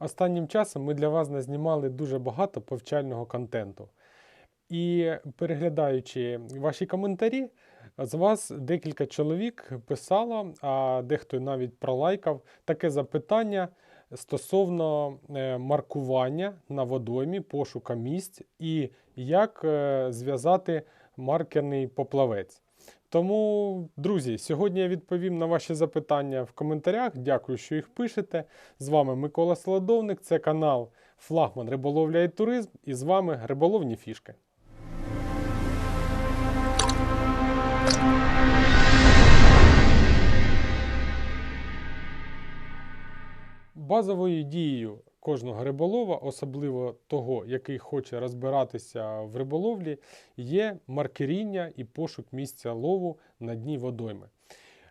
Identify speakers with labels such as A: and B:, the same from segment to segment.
A: Останнім часом ми для вас назнімали дуже багато повчального контенту. І переглядаючи ваші коментарі, з вас декілька чоловік писало, а дехто навіть пролайкав таке запитання стосовно е, маркування на водоймі, пошука місць і як е, зв'язати маркерний поплавець. Тому, друзі, сьогодні я відповім на ваші запитання в коментарях. Дякую, що їх пишете. З вами Микола Солодовник, це канал Флагман Риболовля і Туризм, і з вами Риболовні фішки. Базовою дією кожного риболова, особливо того, який хоче розбиратися в риболовлі, є маркеріння і пошук місця лову на дні водойми.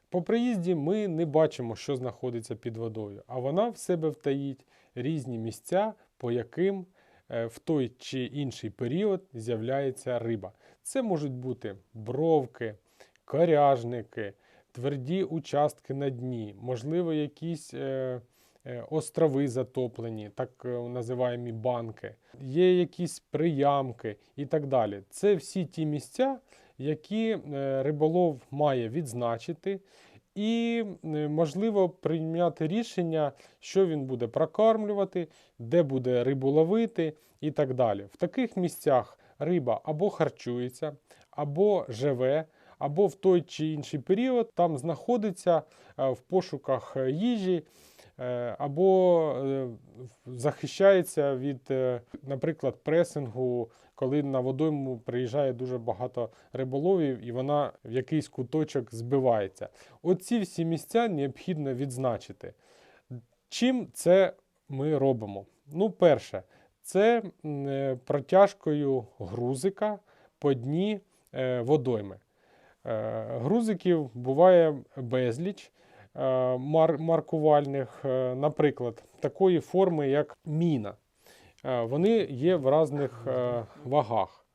A: По приїзді ми не бачимо, що знаходиться під водою, а вона в себе втаїть різні місця, по яким е, в той чи інший період з'являється риба. Це можуть бути бровки, коряжники, тверді участки на дні, можливо, якісь е, острови затоплені, так е, називаємо банки, є якісь приямки і так далі. Це всі ті місця, які е, риболов має відзначити. І, е, можливо, прийняти рішення, що він буде прокармлювати, де буде рибу ловити і так далі. В таких місцях риба або харчується, або живе, або в той чи інший період там знаходиться е, в пошуках е, їжі, е, або е, захищається від, е, наприклад, пресингу, коли на водойму приїжджає дуже багато риболовів і вона в якийсь куточок збивається. Оці всі місця необхідно відзначити. Чим це ми робимо? Ну, перше, це е, протяжкою грузика по дні е, водойми. Е, Грузиків буває безліч е, маркувальних, е, наприклад, такої форми, як міна. Е, Вони є в різних е, вагах.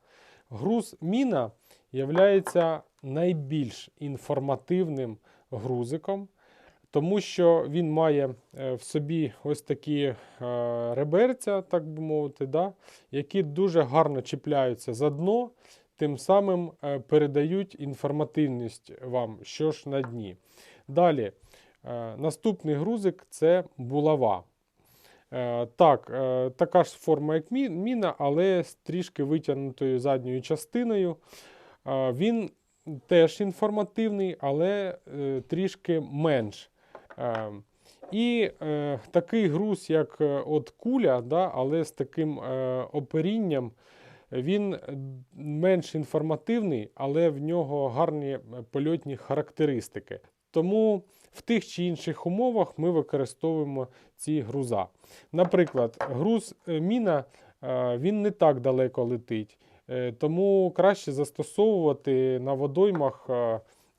A: Груз міна є найбільш інформативним грузиком, тому що він має е, в собі ось такі е, реберця, так би мовити, да, які дуже гарно чіпляються за дно, тим самим е, передають інформативність вам, що ж на дні. Далі, е, наступний грузик це булава. Е, Так, е, така ж форма, як міна, але з трішки витягнутою задньою частиною. Е, Він теж інформативний, але е, трішки менш. Е, І е, такий груз, як е, от куля, але з таким е, оперінням, він е, менш інформативний, але в нього гарні е, польотні характеристики. Тому в тих чи інших умовах ми використовуємо ці груза. Наприклад, груз е, міна е, він не так далеко летить, е, тому краще застосовувати на водоймах,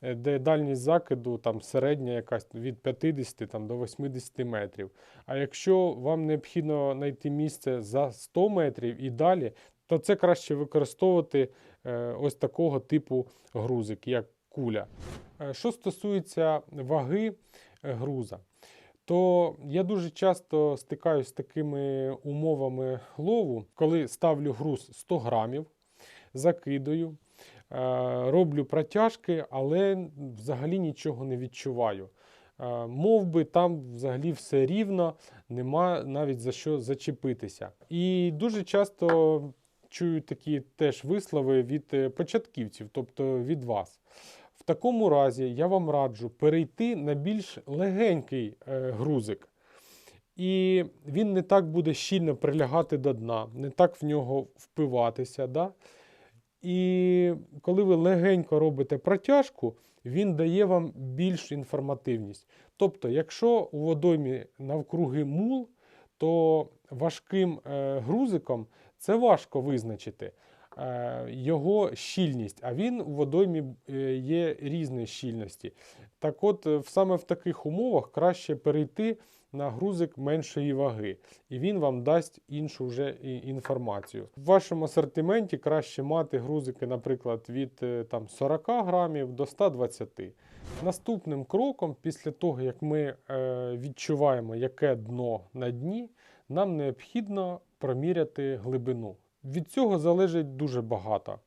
A: де дальність закиду там, середня якась від 50 там, до 80 метрів. А якщо вам необхідно знайти місце за 100 метрів і далі, то це краще використовувати ось такого типу грузик, як куля. Е, Що стосується ваги е, груза, то я дуже часто стикаюся з такими умовами лову, коли ставлю груз 100 грамів, закидаю, е, роблю протяжки, але взагалі нічого не відчуваю. Мов би там взагалі все рівно, нема навіть за що зачепитися. І дуже часто чую такі теж вислови від початківців, тобто від вас. Такому разі я вам раджу перейти на більш легенький е, грузик. І він не так буде щільно прилягати до дна, не так в нього впиватися. Да? І коли ви легенько робите протяжку, він дає вам більш інформативність. Тобто, якщо у водоймі навкруги мул, то важким е, грузиком це важко визначити його щільність, а він у водоймі е, є різної щільності. Так от, е, саме в таких умовах краще перейти на грузик меншої ваги, і він вам дасть іншу вже інформацію. В вашому асортименті краще мати грузики, наприклад, від е, там, 40 грамів до 120. Наступним кроком, після того, як ми е, відчуваємо, яке дно на дні, нам необхідно проміряти глибину. Від цього залежить дуже багато.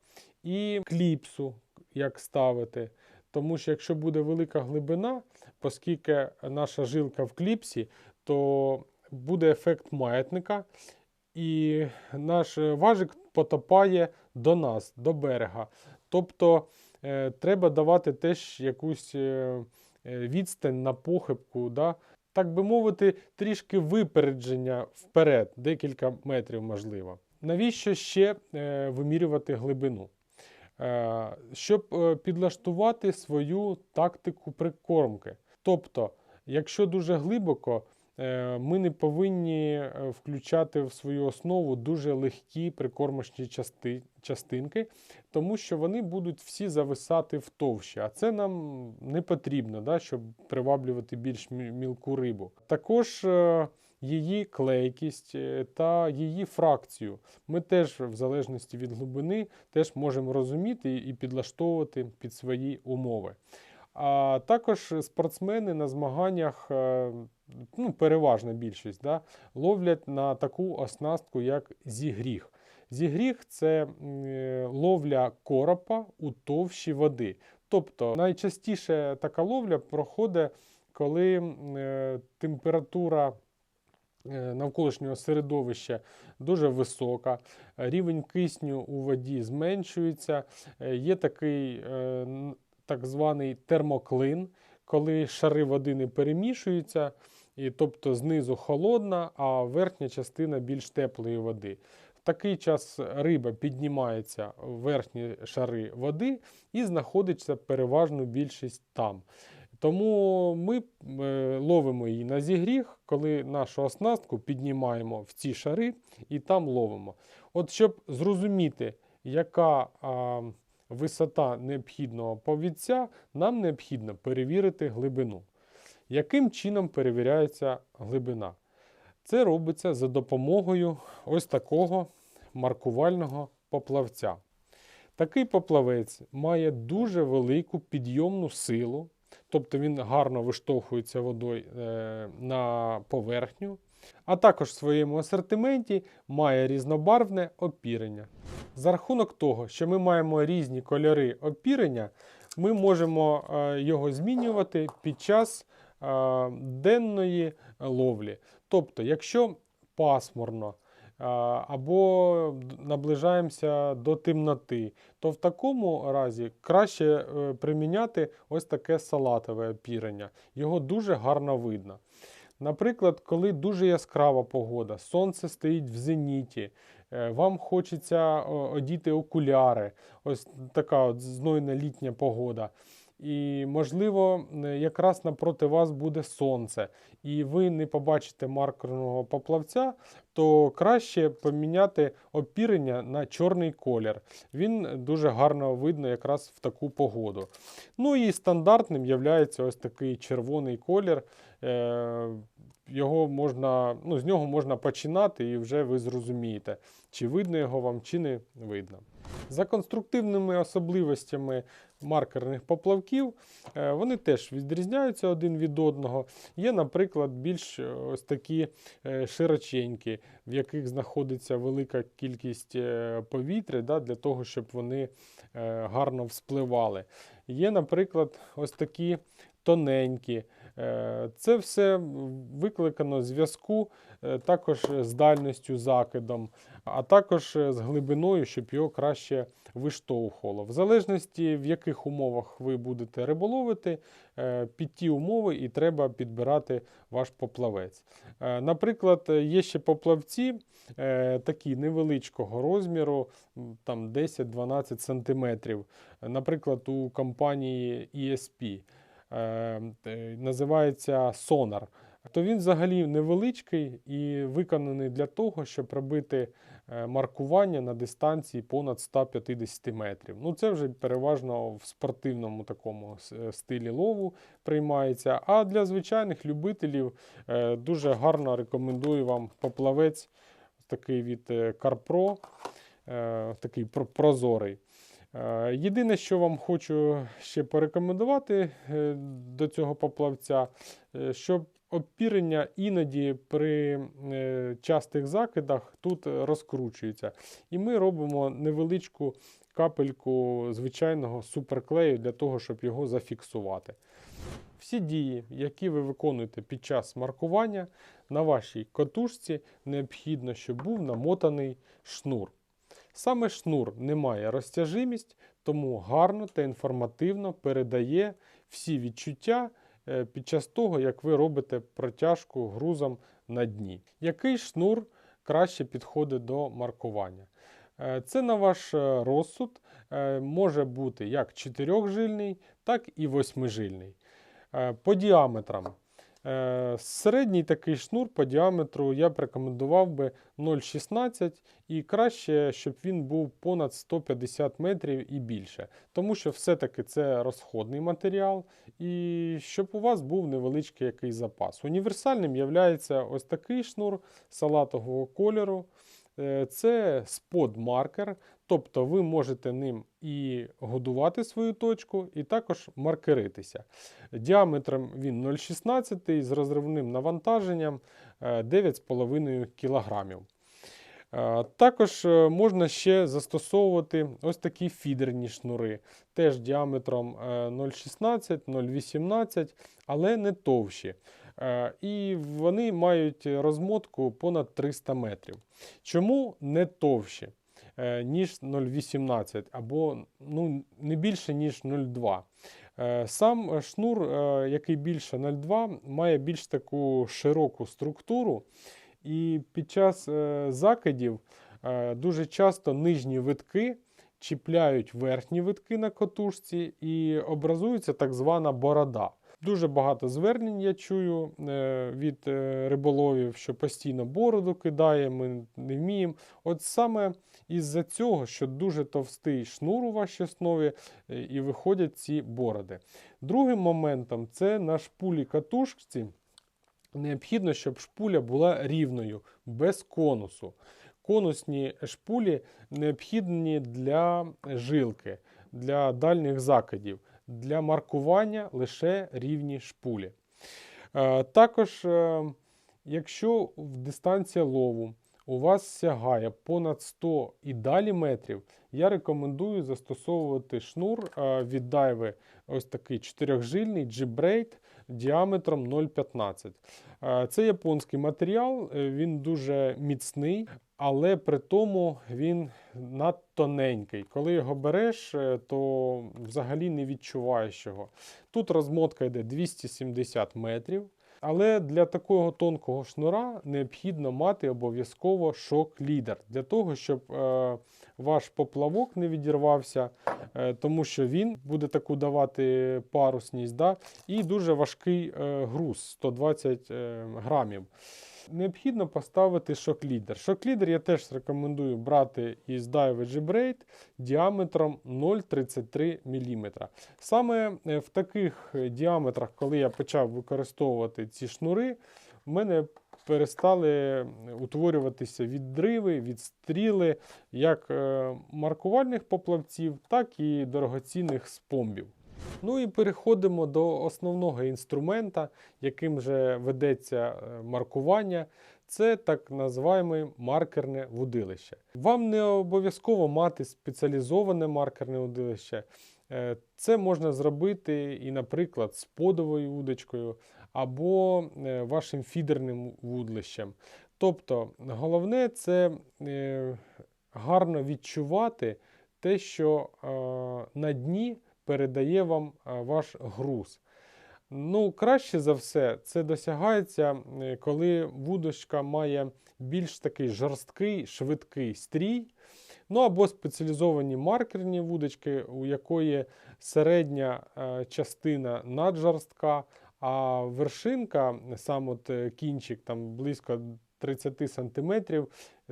A: І кліпсу, як ставити. Тому що якщо буде велика глибина, оскільки наша жилка в кліпсі, то буде ефект маятника, і наш важик потопає до нас, до берега. Тобто е, треба давати теж якусь е, відстань на похибку, да? так би мовити, трішки випередження вперед, декілька метрів можливо. Навіщо ще е, вимірювати глибину? Е, щоб е, підлаштувати свою тактику прикормки. Тобто, якщо дуже глибоко, ми не повинні включати в свою основу дуже легкі прикормочні части, частинки, тому що вони будуть всі зависати в товщі, а це нам не потрібно, да, щоб приваблювати більш мілку рибу. Також її клейкість е, та її фракцію. Ми теж, в залежності від глибини, теж можемо розуміти і підлаштовувати під свої умови. А також спортсмени на змаганнях, е, ну, переважна більшість, да, ловлять на таку оснастку, як зігріх. Зігріх це е, ловля коропа у товщі води. Тобто найчастіше така ловля проходить, коли температура навколишнього середовища дуже висока, рівень кисню у воді зменшується. Е, Є такий е, так званий термоклин, коли шари води не перемішуються, і тобто знизу холодна, а верхня частина більш теплої води. В такий час риба піднімається в верхні шари води і знаходиться переважну більшість там. Тому ми е, ловимо її на зігріх, коли нашу оснастку піднімаємо в ці шари і там ловимо. От щоб зрозуміти, яка а, висота необхідного повідця, нам необхідно перевірити глибину. Яким чином перевіряється глибина? Це робиться за допомогою ось такого маркувального поплавця. Такий поплавець має дуже велику підйомну силу, тобто він гарно виштовхується водою е, на поверхню, а також в своєму асортименті має різнобарвне опірення. За рахунок того, що ми маємо різні кольори опірення, ми можемо е, його змінювати під час е, денної ловлі. Тобто, якщо пасмурно, або наближаємося до темноти, то в такому разі краще е, приміняти ось таке салатове опірення. Його дуже гарно видно. Наприклад, коли дуже яскрава погода, сонце стоїть в зеніті, е, вам хочеться одіти окуляри, ось така от знойна літня погода. І, можливо, е, якраз напроти вас буде сонце, і ви не побачите маркерного поплавця, то краще поміняти опірення на чорний колір. Він дуже гарно видно якраз в таку погоду. Ну і стандартним є ось такий червоний колір. Його можна, ну, з нього можна починати, і вже ви зрозумієте, чи видно його вам, чи не видно. За конструктивними особливостями маркерних поплавків, е, вони теж відрізняються один від одного. Є, наприклад, більш е, ось такі е, широченькі, в яких знаходиться велика кількість повітря да, для того, щоб вони гарно вспливали. Є, наприклад, ось такі тоненькі. Е, Це все викликано зв'язку е, також з дальністю закидом, а також е, з глибиною, щоб його краще виштовхувало. В залежності, в яких умовах ви будете риболовити, під ті умови і треба підбирати ваш поплавець. Наприклад, є ще поплавці такі невеличкого розміру, там 10-12 см. Наприклад, у компанії ESP. Е, е, Називається Sonar. то він взагалі невеличкий і виконаний для того, щоб робити е, маркування на дистанції понад 150 метрів. Ну, це вже переважно в спортивному такому е, стилі лову приймається. А для звичайних любителів е, дуже гарно рекомендую вам поплавець такий від CarPro, такий прозорий. Е, Єдине, що вам хочу ще порекомендувати е, до цього поплавця, е, щоб опірення іноді при частих закидах тут розкручується. І ми робимо невеличку капельку звичайного суперклею для того, щоб його зафіксувати. Всі дії, які ви виконуєте під час маркування, на вашій катушці необхідно, щоб був намотаний шнур. Саме шнур не має розтяжимість, тому гарно та інформативно передає всі відчуття е, під час того, як ви робите протяжку грузом на дні. Який шнур краще підходить до маркування? Е, Це на ваш е, розсуд може бути як чотирьохжильний, так і восьмижильний. По діаметрам. Е, Середній такий шнур по діаметру я б рекомендував би 0,16 і краще, щоб він був понад 150 метрів і більше. Тому що все-таки це розходний матеріал, і щоб у вас був невеличкий якийсь запас. Універсальним є ось такий шнур салатового кольору. Е, Це спод-маркер, тобто ви можете ним і годувати свою точку, і також маркеритися. Діаметром він 0,16 з розривним навантаженням е, 9,5 кг. Е, Також е, можна ще застосовувати ось такі фідерні шнури, теж діаметром е, 0,16, 0,18, але не товщі. Е, І вони мають розмотку понад 300 метрів. Чому не товщі, е, ніж 0,18 або ну, не більше, ніж 0,2? Е, Сам е, шнур, е, який більше 0,2, має більш таку широку структуру, і під час е, закидів е, дуже часто нижні витки чіпляють верхні витки на котушці і образується так звана борода. Дуже багато звернень я чую е, від е, риболовів, що постійно бороду кидає, ми не вміємо. От саме із-за цього, що дуже товстий шнур у вашій основі, е, і виходять ці бороди. Другим моментом це на шпулі катушці. Необхідно, щоб шпуля була рівною, без конусу. Конусні шпулі необхідні для жилки, для дальніх закидів, для маркування лише рівні шпулі. Е, Також, е, якщо дистанція лову у вас сягає понад 100 і далі метрів, я рекомендую застосовувати шнур е, від дайви ось такий чотирьохжильний G-Braid діаметром 0,15. Е, Це японський матеріал, він дуже міцний, але при тому він надтоненький. Коли його береш, е, то взагалі не відчуваєш його. Тут розмотка йде 270 метрів. Але для такого тонкого шнура необхідно мати обов'язково шок-лідер для того, щоб е, ваш поплавок не відірвався, е, тому що він буде таку давати парусність, да? і дуже важкий е, груз 120 е, грамів. Необхідно поставити шок-лідер. Шок-лідер я теж рекомендую брати із Daiwa G-Braid діаметром 0,33 мм. Саме е, в таких е, діаметрах, коли я почав використовувати ці шнури, в мене перестали утворюватися відриви, відстріли як е, маркувальних поплавців, так і дорогоцінних спомбів. Ну і переходимо до основного інструмента, яким же ведеться е, маркування. Це так називаємо маркерне вудилище. Вам не обов'язково мати спеціалізоване маркерне вудилище. Е, Це можна зробити і, наприклад, з подовою удочкою або е, вашим фідерним вудлищем. Тобто, головне це гарно відчувати те, що на дні передає вам е, ваш груз. Ну, краще за все, це досягається, коли вудочка має більш такий жорсткий, швидкий стрій. Ну або спеціалізовані маркерні вудочки, у якої середня е, частина наджорстка, а вершинка, сам от е, кінчик, там близько 30 сантиметрів,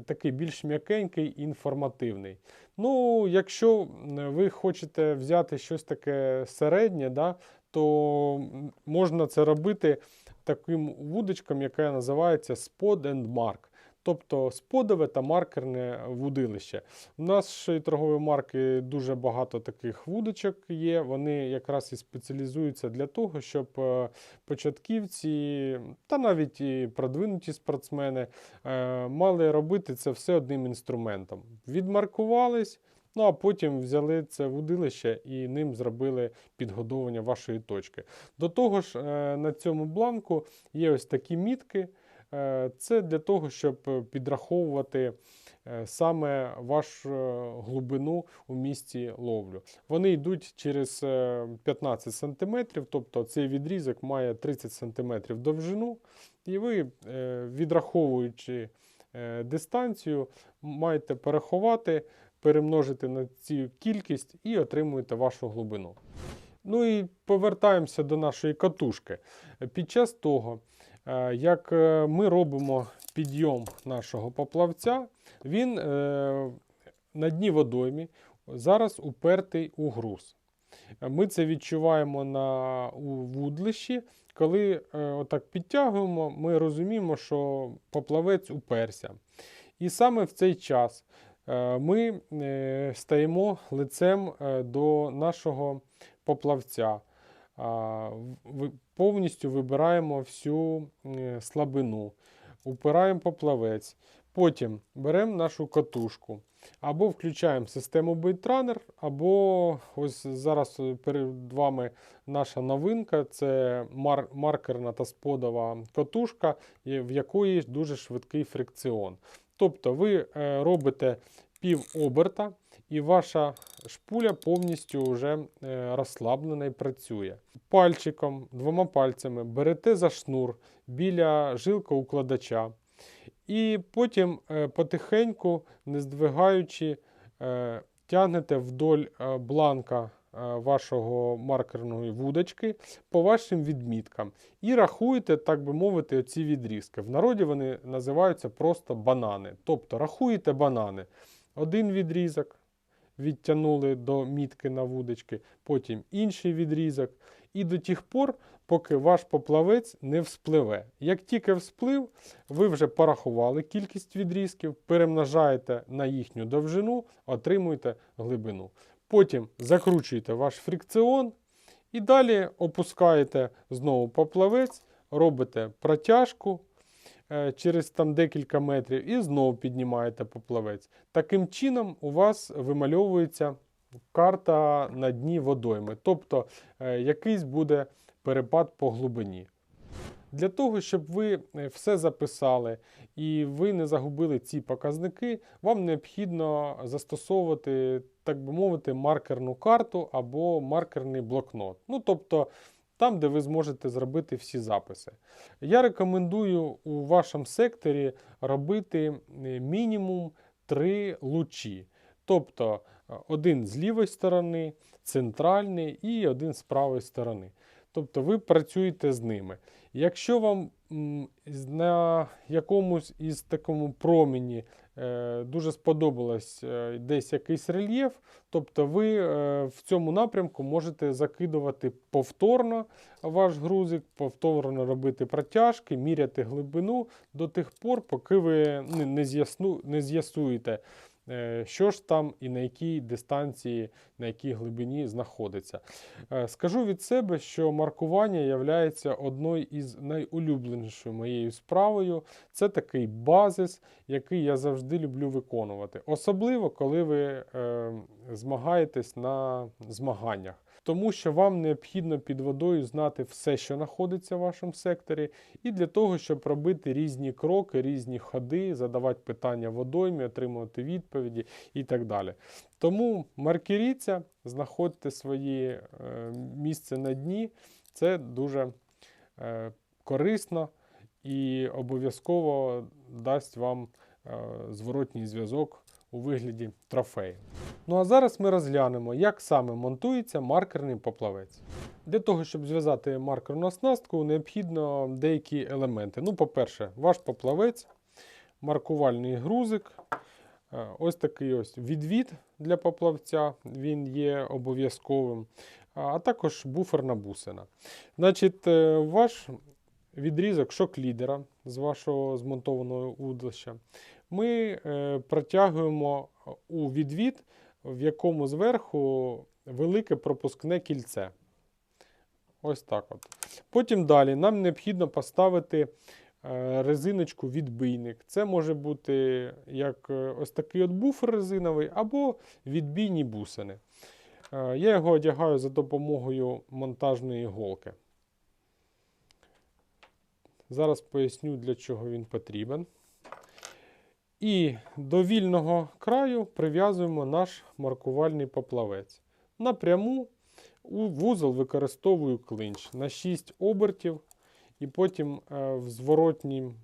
A: такий більш м'якенький і інформативний. Ну, якщо ви хочете взяти щось таке середнє, да, то можна це робити таким вудочком, яке називається Spot and Mark. Тобто сподове та маркерне вудилище. У нашої торгової марки дуже багато таких вудочок є. Вони якраз і спеціалізуються для того, щоб е, початківці та навіть і продвинуті спортсмени е, мали робити це все одним інструментом. Відмаркувались. Ну, а потім взяли це вудилище і ним зробили підгодовування вашої точки. До того ж, е, на цьому бланку є ось такі мітки. Е, Це для того, щоб е, підраховувати е, саме вашу глибину у місці ловлю. Вони йдуть через е, 15 см, тобто цей відрізок має 30 см довжину, і ви, відраховуючи дистанцію, маєте переховати, перемножити на цю кількість і отримуєте вашу глибину. Ну і повертаємося до нашої катушки. Під час того, як е, ми робимо підйом нашого поплавця, він е, на дні водоймі зараз упертий у груз. Е, Ми це відчуваємо на у вудлищі. Коли е, отак підтягуємо, ми розуміємо, що поплавець уперся. І саме в цей час е, ми е, стаємо лицем е, до нашого поплавця. Повністю вибираємо всю е, слабину, упираємо поплавець. Потім беремо нашу катушку. Або включаємо систему BaitRunner, або ось зараз е, перед вами наша новинка це мар- маркерна та сподова катушка, в якої дуже швидкий фрикціон. Тобто ви е, робите пів оберта, і ваша шпуля повністю вже е, розслаблена і працює. Пальчиком, двома пальцями берете за шнур біля жилка-укладача. І потім е, потихеньку, не здвигаючи, е, тягнете вдоль бланка вашого маркерної вудочки по вашим відміткам. І рахуєте, так би мовити, оці відрізки. В народі вони називаються просто банани. Тобто рахуєте банани. Один відрізок відтягнули до мітки на вудочки, потім інший відрізок. І до тих пор, поки ваш поплавець не вспливе. Як тільки всплив, ви вже порахували кількість відрізків, перемножаєте на їхню довжину, отримуєте глибину. Потім закручуєте ваш фрикціон і далі опускаєте знову поплавець, робите протяжку через там декілька метрів і знову піднімаєте поплавець. Таким чином у вас вимальовується карта на дні водойми, тобто е, якийсь буде перепад по глибині. Для того, щоб ви е, все записали і ви не загубили ці показники, вам необхідно застосовувати, так би мовити, маркерну карту або маркерний блокнот. Ну, тобто там, де ви зможете зробити всі записи. Я рекомендую у вашому секторі робити е, мінімум три лучі. Тобто е, один з лівої сторони, центральний і один з правої сторони. Тобто ви працюєте з ними. Якщо вам на якомусь із такому промені дуже сподобалось е, десь якийсь рельєф, тобто ви е, в цьому напрямку можете закидувати повторно ваш грузик, повторно робити протяжки, міряти глибину до тих пор, поки ви не, не, з'ясуєте, е, що ж там і на якій дистанції, на якій глибині знаходиться. Е, Скажу від себе, що маркування є одною із найулюбленішою моєю справою. Це такий базис, який я завжди люблю виконувати. Особливо, коли ви е, змагаєтесь на змаганнях. Тому що вам необхідно під водою знати все, що знаходиться в вашому секторі, і для того, щоб робити різні кроки, різні ходи, задавати питання водоймі, отримувати відповіді і так далі. Тому маркеріться, знаходьте своє е, місце на дні. Це дуже е, корисно і обов'язково дасть вам е, зворотній зв'язок у вигляді трофею. Ну а зараз ми розглянемо, як саме монтується маркерний поплавець. Для того, щоб зв'язати маркерну оснастку, необхідно деякі елементи. Ну, по-перше, ваш поплавець, маркувальний грузик, е, ось такий ось відвід для поплавця, він є обов'язковим, а також буферна бусина. Значить, е, ваш відрізок шок-лідера з вашого змонтованого удлища ми е, протягуємо у відвід, в якому зверху велике пропускне кільце. Ось так от. Потім далі нам необхідно поставити е, резиночку відбійник. Це може бути як е, ось такий от буфер резиновий або відбійні бусини. Е, Я його одягаю за допомогою монтажної голки. Зараз поясню, для чого він потрібен. І до вільного краю прив'язуємо наш маркувальний поплавець. Напряму у вузол використовую клинч на 6 обертів, і потім е, в зворотнім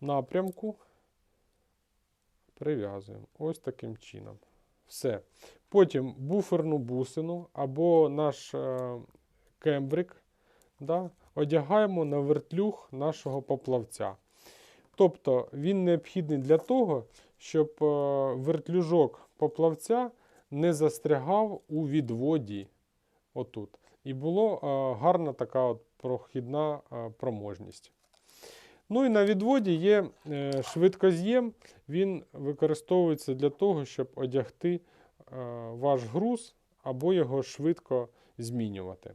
A: напрямку прив'язуємо. Ось таким чином. Все. Потім буферну бусину або наш е, кембрик да, одягаємо на вертлюг нашого поплавця. Тобто він необхідний для того, щоб е, вертлюжок поплавця не застрягав у відводі. Отут. І була гарна така от прохідна е, проможність. Ну і на відводі є е, швидкоз'єм, він використовується для того, щоб одягти е, ваш груз або його швидко змінювати.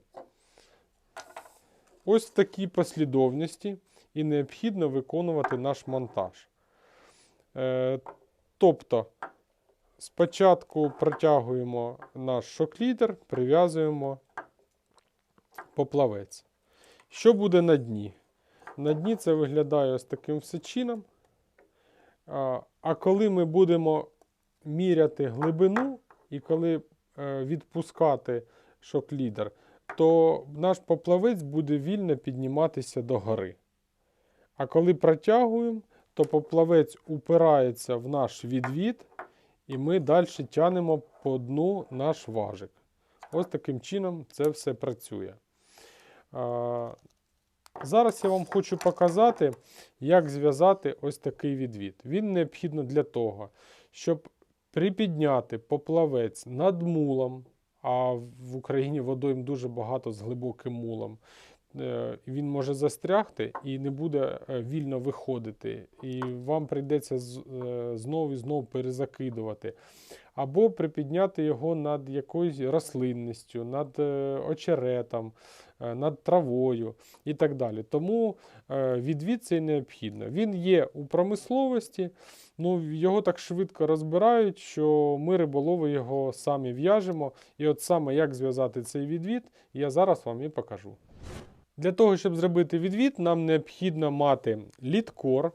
A: Ось в такій послідовності і необхідно виконувати наш монтаж. Е, Тобто, спочатку протягуємо наш шоклідер, прив'язуємо поплавець. Що буде на дні? На дні це виглядає ось таким все чином. А, коли ми будемо міряти глибину і коли е, відпускати шоклідер, то наш поплавець буде вільно підніматися до гори. А коли протягуємо, то поплавець упирається в наш відвід, і ми далі тянемо по дну наш важик. Ось таким чином це все працює. Зараз я вам хочу показати, як зв'язати ось такий відвід. Він необхідно для того, щоб припідняти поплавець над мулом, а в Україні водойм дуже багато з глибоким мулом. Е, Він може застрягти і не буде е, вільно виходити. І вам прийдеться е, знову і знову перезакидувати. Або припідняти його над якоюсь рослинністю, над очеретом, над травою і так далі. Тому відвід цей необхідно. Він є у промисловості, ну, його так швидко розбирають, що ми риболови його самі в'яжемо. І от саме як зв'язати цей відвід, я зараз вам і покажу. Для того, щоб зробити відвід, нам необхідно мати літкор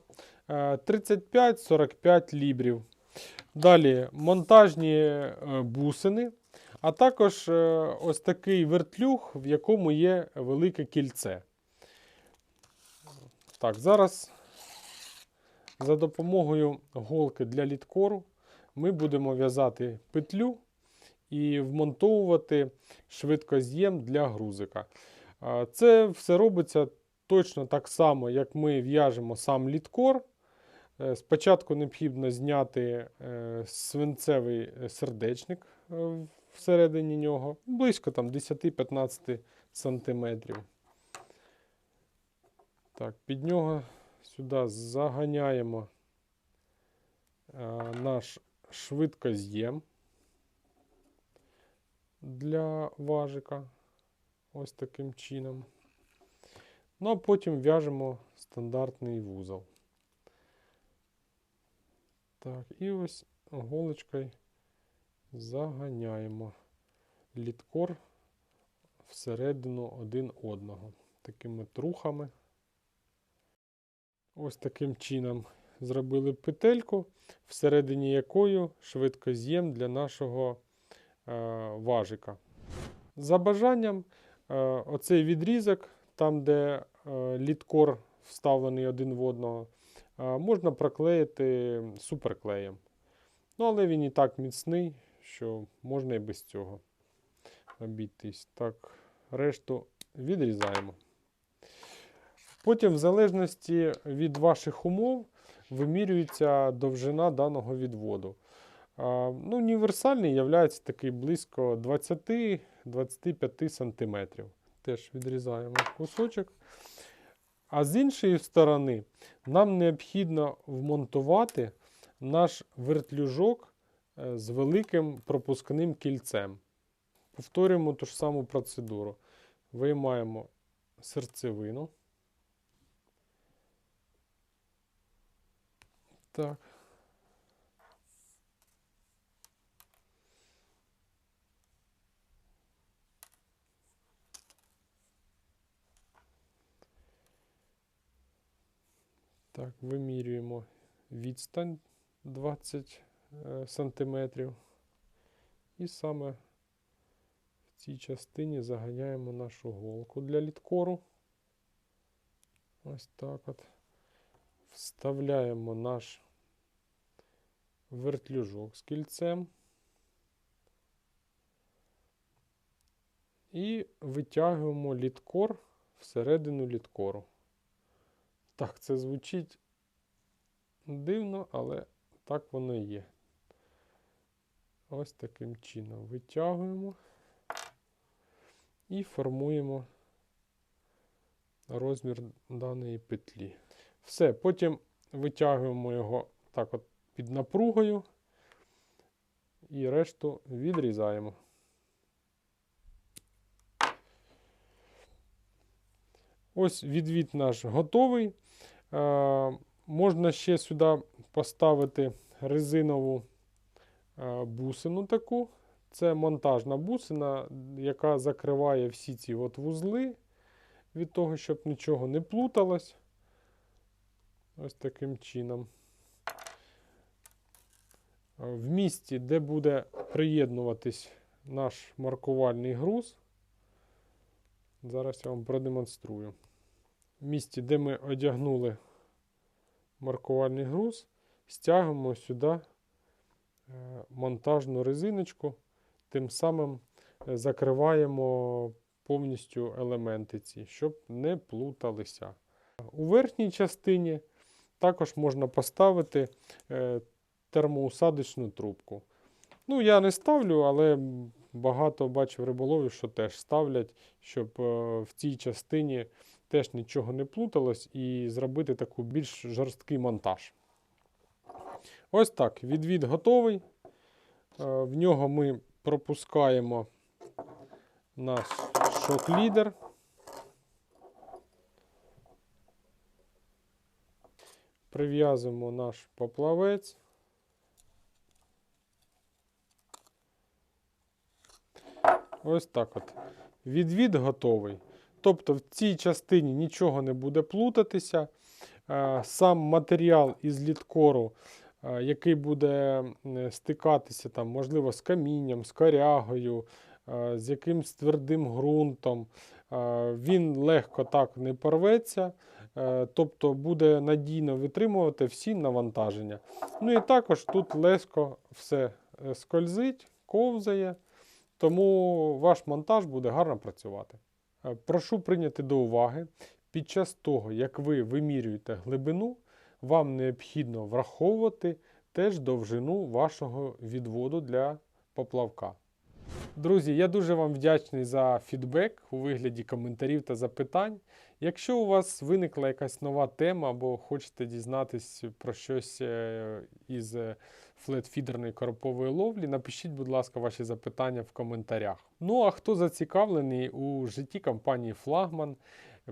A: е, 35-45 лібрів. Далі монтажні е, бусини, а також е, ось такий вертлюг, в якому є велике кільце. Так, зараз за допомогою голки для літкору ми будемо в'язати петлю і вмонтовувати швидкоз'єм для грузика. Це все робиться точно так само, як ми в'яжемо сам літкор. Е, Спочатку необхідно зняти е, свинцевий е, сердечник всередині нього, близько там 10-15 см. Так, під нього сюди заганяємо наш швидкоз'єм для важика. Ось таким чином. Ну а потім в'яжемо стандартний вузол. Так, і ось голочкою заганяємо літкор всередину один одного. Такими трухами. Ось таким чином зробили петельку, всередині якої швидкоз'єм для нашого е, важика. За бажанням, оцей відрізок, там, де е, літкор вставлений один в одного, е, можна проклеїти суперклеєм. Ну, але він і так міцний, що можна і без цього обійтись. Так, решту відрізаємо. Потім, в залежності від ваших умов, вимірюється довжина даного відводу. Ну, універсальний є такий близько 20-25 см. Теж відрізаємо кусочок. А з іншої сторони, нам необхідно вмонтувати наш вертлюжок е, з великим пропускним кільцем. Повторюємо ту ж саму процедуру. Виймаємо серцевину. Так. Так, вимірюємо відстань 20 е, сантиметрів. І саме в цій частині заганяємо нашу голку для літкору. Ось так от. Вставляємо наш вертлюжок з кільцем. І витягуємо літкор всередину літкору. Так, це звучить дивно, але так воно і є. Ось таким чином витягуємо і формуємо розмір даної петлі. Все, потім витягуємо його так от під напругою і решту відрізаємо. Ось відвід наш готовий. Е, можна ще сюди поставити резинову е, бусину таку. Це монтажна бусина, яка закриває всі ці от вузли від того, щоб нічого не плуталось. Ось таким чином. В місці, де буде приєднуватись наш маркувальний груз, зараз я вам продемонструю. В місці, де ми одягнули маркувальний груз, стягуємо сюди е, монтажну резиночку, тим самим е, закриваємо повністю елементи ці, щоб не плуталися. У верхній частині також можна поставити е, термоусадочну трубку. Ну, я не ставлю, але багато бачив риболовів, що теж ставлять, щоб в цій частині теж нічого не плуталось і зробити таку більш жорсткий монтаж. Ось так, відвід готовий. Е, в нього ми пропускаємо наш шок-лідер. Прив'язуємо наш поплавець. Ось так от. Відвід готовий. Тобто в цій частині нічого не буде плутатися. Е, сам матеріал із літкору, е, який буде стикатися, там, можливо, з камінням, з корягою, е, з якимсь твердим ґрунтом, він легко так не порветься. Тобто буде надійно витримувати всі навантаження. Ну і також тут легко все скользить, ковзає. Тому ваш монтаж буде гарно працювати. Е, прошу прийняти до уваги, під час того, як ви вимірюєте глибину, вам необхідно враховувати теж довжину вашого відводу для поплавка. Друзі, я дуже вам вдячний за фідбек у вигляді коментарів та запитань. Якщо у вас виникла якась нова тема або хочете дізнатись про щось е, із е, флетфідерної коропової ловлі, напишіть, будь ласка, ваші запитання в коментарях. Ну а хто зацікавлений у житті компанії Флагман?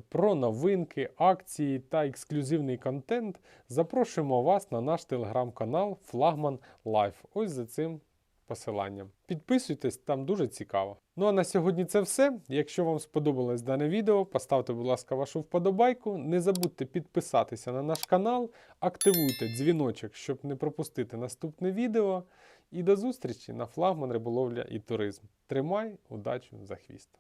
A: Про новинки, акції та ексклюзивний контент, запрошуємо вас на наш телеграм-канал Флагман Лайф. Ось за цим посиланням. Підписуйтесь, там дуже цікаво. Ну а на сьогодні це все. Якщо вам сподобалось дане відео, поставте, будь ласка, вашу вподобайку. Не забудьте підписатися на наш канал, активуйте дзвіночок, щоб не пропустити наступне відео. І до зустрічі на флагман риболовля і туризм. Тримай удачу за хвіст!